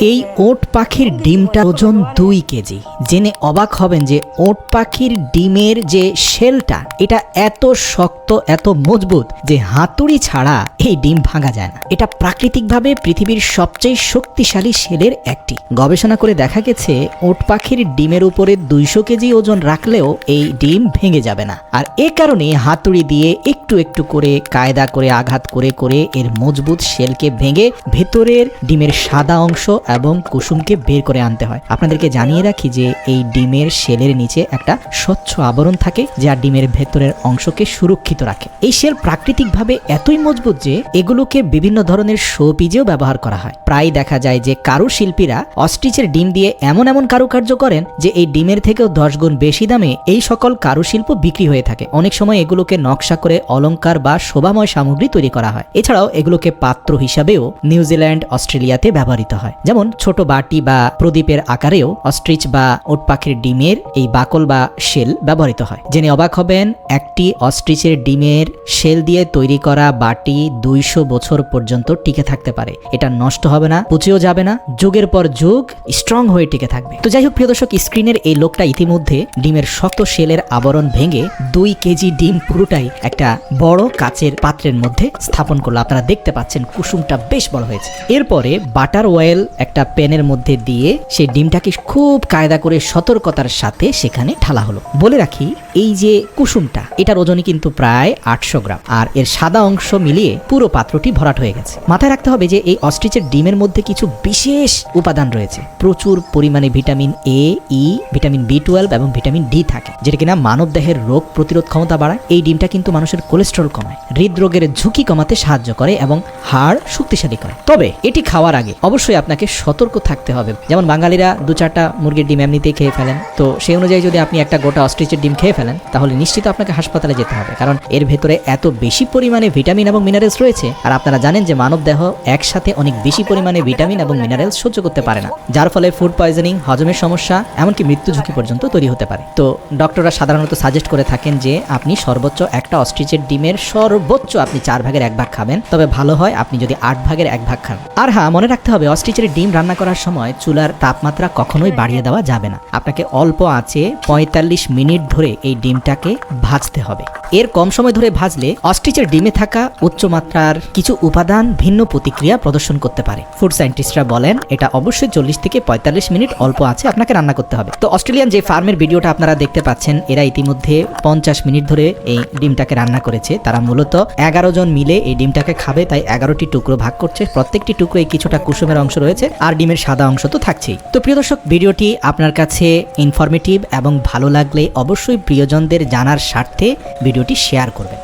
এই ওট পাখির ডিমটা ওজন দুই কেজি। জেনে অবাক হবেন যে ওট পাখির ডিমের যে শেলটা, এটা এত শক্ত, এত মজবুত যে হাতুড়ি ছাড়া এই ডিম ভাঙা যায় না। এটা প্রাকৃতিকভাবে পৃথিবীর সবচেয়ে শক্তিশালী শেলের একটি। গবেষণা করে দেখা গেছে, ওট পাখির ডিমের উপরে দুইশো কেজি ওজন রাখলেও এই ডিম ভেঙে যাবে না। আর এ কারণে হাতুড়ি দিয়ে একটু একটু করে, কায়দা করে, আঘাত করে করে এর মজবুত শেলকে ভেঙে ভেতরের ডিমের সাদা অংশ এবং কুসুমকে বের করে আনতে হয়। আপনাদেরকে জানিয়ে রাখি যে এই ডিমের শেলের নিচে একটা স্বচ্ছ আবরণ থাকে, যা ডিমের ভেতরের অংশকে সুরক্ষিত রাখে। এই শেল প্রাকৃতিকভাবে এতই মজবুত যে এগুলোকে বিভিন্ন ধরনের শোপিজেও ব্যবহার করা হয়। প্রায় দেখা যায় যে কারুশিল্পীরা অস্ট্রিচের ডিম দিয়ে এমন এমন কারুকার্য করেন যে এই ডিমের থেকেও দশ গুণ বেশি দামে এই সকল কারুশিল্প বিক্রি হয়ে থাকে। অনেক সময় এগুলোকে নকশা করে অলংকার বা শোভাময় সামগ্রী তৈরি করা হয়। এছাড়াও এগুলোকে পাত্র হিসাবেও নিউজিল্যান্ড, অস্ট্রেলিয়াতে ব্যবহৃত হয়। ছোট বাটি বা প্রদীপের আকারেও অস্ট্রিচ বা ওট পাখির ডিমের এই বাকল বা শেল ব্যবহৃত হয়। জেনে অবাক হবেন, একটি অস্ট্রিচের ডিমের শেল দিয়ে তৈরি করা বাটি দুইশো বছর পর্যন্ত টিকে থাকতে পারে। এটা নষ্ট হবে না, পুচেও যাবে না, যুগের পর যুগ স্ট্রং হয়ে টিকে থাকবে। তো যাই হোক, প্রিয় দর্শক, স্ক্রিনের এই লোকটা ইতিমধ্যে ডিমের শক্ত শেলের আবরণ ভেঙে দুই কেজি ডিম পুরোটাই একটা বড় কাচের পাত্রের মধ্যে স্থাপন করল। আপনারা দেখতে পাচ্ছেন কুসুমটা বেশ বড় হয়েছে। এরপরে বাটার অয়েল একটা প্যানের মধ্যে দিয়ে সেই ডিমটাকে খুব কায়দা করে সতর্কতার সাথে সেখানে ঠালা হলো। বলে রাখি এই যে কুসুমটা, এটার ওজনই কিন্তু প্রায় আটশো গ্রাম। আর এর সাদা অংশ মিলিয়ে পুরো পাত্রটি ভরাট হয়ে গেছে। মাথায় রাখতে হবে যে এই অস্ট্রিচের ডিমের মধ্যে কিছু বিশেষ উপাদান রয়েছে। প্রচুর পরিমাণে vitamin A E vitamin B twelve এবং ভিটামিন ডি থাকে, যেটা কিনা মানব দেহের রোগ প্রতিরোধ ক্ষমতা বাড়ায়। এই ডিমটা কিন্তু মানুষের কোলেস্ট্রল কমায়, হৃদরোগের ঝুঁকি কমাতে সাহায্য করে এবং হাড় শক্তিশালী করে। তবে এটি খাওয়ার আগে অবশ্যই আপনাকে সতর্ক থাকতে হবে। যেমন বাঙালিরা দু চারটা মুরগির ডিম এমনিতেই খেয়ে ফেলেন। তো সেই অনুযায়ী যদি আপনি একটা গোটা অস্ট্রিচের ডিম খেয়ে ফেলেন তাহলে নিশ্চিত আপনাকে হাসপাতালে যেতে হবে, কারণ এর ভেতরে এত বেশি পরিমাণে ভিটামিন এবং মিনারেলস রয়েছে। আর আপনারা জানেন যে মানব দেহ একসাথে অনেক বেশি পরিমাণে ভিটামিন এবং মিনারেলস সহ্য করতে পারে না, যার ফলে ফুড পয়জনিং হজমের সমস্যা, এমনকি মৃত্যু ঝুঁকি পর্যন্ত তৈরি হতে পারে। তো ডক্টররা সাধারণত সাজেস্ট করে থাকেন যে, আপনি সর্বোচ্চ একটা অস্ট্রিচের ডিমের সর্বোচ্চ আপনি চার ভাগের এক ভাগ খাবেন, তবে ভালো হয় আপনি যদি আট ভাগের এক ভাগ খান। আর হ্যাঁ মনে রাখতে হবে অস্ট্রিচের ডিম রান্না করার সময় চুলার তাপমাত্রা কখনোই বাড়িয়ে দেওয়া যাবে না। আপনাকে অল্প আছে পঁয়তাল্লিশ মিনিট ধরে এই ডিমটাকে ভাজতে হবে। এর কম সময় ধরে ভাজলে অস্ট্রিচের ডিমে থাকা উচ্চমাত্রার কিছু উপাদান ভিন্ন প্রতিক্রিয়া প্রদর্শন করতে পারে। ফুড সায়েন্টিস্টরা বলেন, এটা অবশ্যই চল্লিশ থেকে পঁয়তাল্লিশ মিনিট অল্প আছে আপনাকে রান্না করতে হবে। তো অস্ট্রেলিয়ান যে ফার্মের ভিডিওটা আপনারা দেখতে পাচ্ছেন, এরা ইতিমধ্যে পঞ্চাশ মিনিট ধরে এই ডিমটাকে রান্না করেছে। তারা মূলত এগারো জন মিলে এই ডিমটাকে খাবে, তাই এগারোটি টুকরো ভাগ করছে। প্রত্যেকটি টুকরোয় কিছুটা কুসুমের অংশ রয়েছে আর ডিমের সাদা অংশ তো থাকছেই। তো প্রিয় দর্শক, ভিডিওটি আপনার কাছে ইনফরমেটিভ এবং ভালো লাগলে অবশ্যই প্রিয়জনদের জানার স্বার্থে ভিডিওটি শেয়ার করবেন।